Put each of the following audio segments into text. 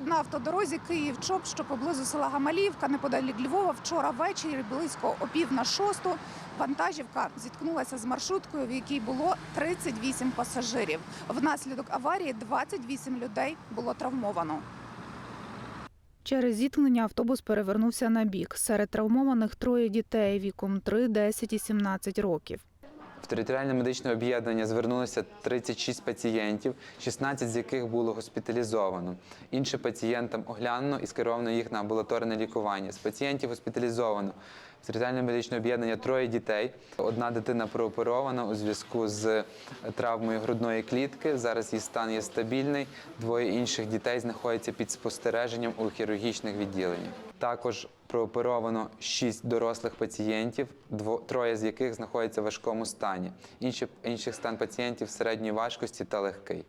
Тут на автодорозі Київ-Чоп, що поблизу села Гамаліївка, неподалік Львова, вчора ввечері близько о пів на шосту вантажівка зіткнулася з маршруткою, в якій було 38 пасажирів. Внаслідок аварії 28 людей було травмовано. Через зіткнення автобус перевернувся на бік. Серед травмованих троє дітей віком 3, 10 і 17 років. В територіальне медичне об'єднання звернулося 36 пацієнтів, 16 з яких було госпіталізовано. Інші пацієнтам оглянено і скеровано їх на амбулаторне лікування. З пацієнтів госпіталізовано в територіальне медичне об'єднання троє дітей. Одна дитина прооперована у зв'язку з травмою грудної клітки. Зараз її стан є стабільний. Двоє інших дітей знаходяться під спостереженням у хірургічних відділеннях. Також прооперовано шість дорослих пацієнтів, дво- троє з яких знаходяться в важкому стані. Інші, інших стан пацієнтів середньої важкості та легкий.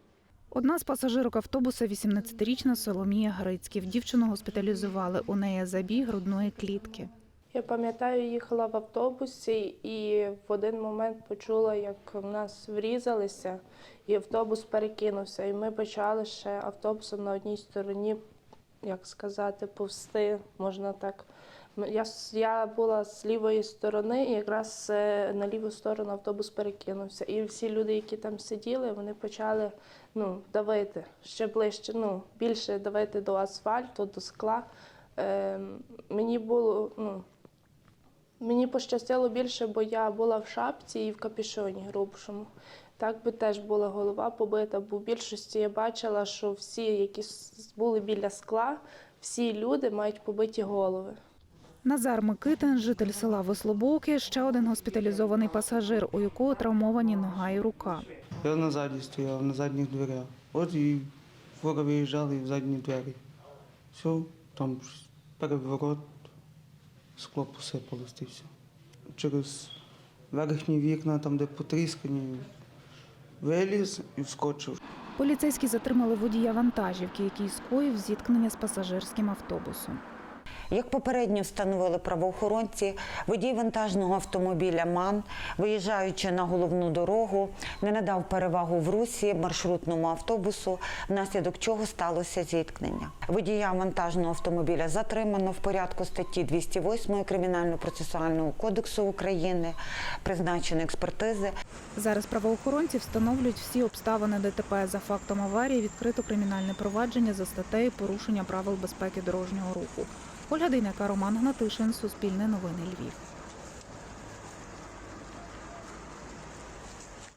Одна з пасажирок автобуса – 18-річна Соломія Грицьків. Дівчину госпіталізували. У неї забій грудної клітки. Я пам'ятаю, їхала в автобусі і в один момент почула, як в нас врізалися, і автобус перекинувся. І ми почали ще автобусом на одній стороні, як сказати, повсти, можна так. Я, я була з лівої сторони, і якраз е, на ліву сторону автобус перекинувся. І всі люди, які там сиділи, вони почали ну, давити ще ближче, ну, більше давити до асфальту, до скла. Е, мені було, ну, Мені пощастило більше, бо я була в шапці і в капюшоні грубшому. Так би теж була голова побита, бо в більшості я бачила, що всі, які були біля скла, всі люди мають побиті голови. Назар Микитин, житель села Веслобоки, ще один госпіталізований пасажир, у якого травмовані нога і рука. Я на ззаді стояв, на задніх дверях. От і фура виїжджали в задні двері. Все, там переворот, скло посипалось і все. Через верхні вікна, там, де потріскані, виліз і вскочив. Поліцейські затримали водія вантажівки, який скоїв зіткнення з пасажирським автобусом. Як попередньо встановили правоохоронці, водій вантажного автомобіля МАН, виїжджаючи на головну дорогу, не надав перевагу в русі маршрутному автобусу, внаслідок чого сталося зіткнення. Водія вантажного автомобіля затримано в порядку статті 208 Кримінально-процесуального кодексу України, призначено експертизи. Зараз правоохоронці встановлюють всі обставини ДТП. За фактом аварії відкрито кримінальне провадження за статтею порушення правил безпеки дорожнього руху. Ольга Дейнека, Роман Гнатишин, Суспільне новини Львів.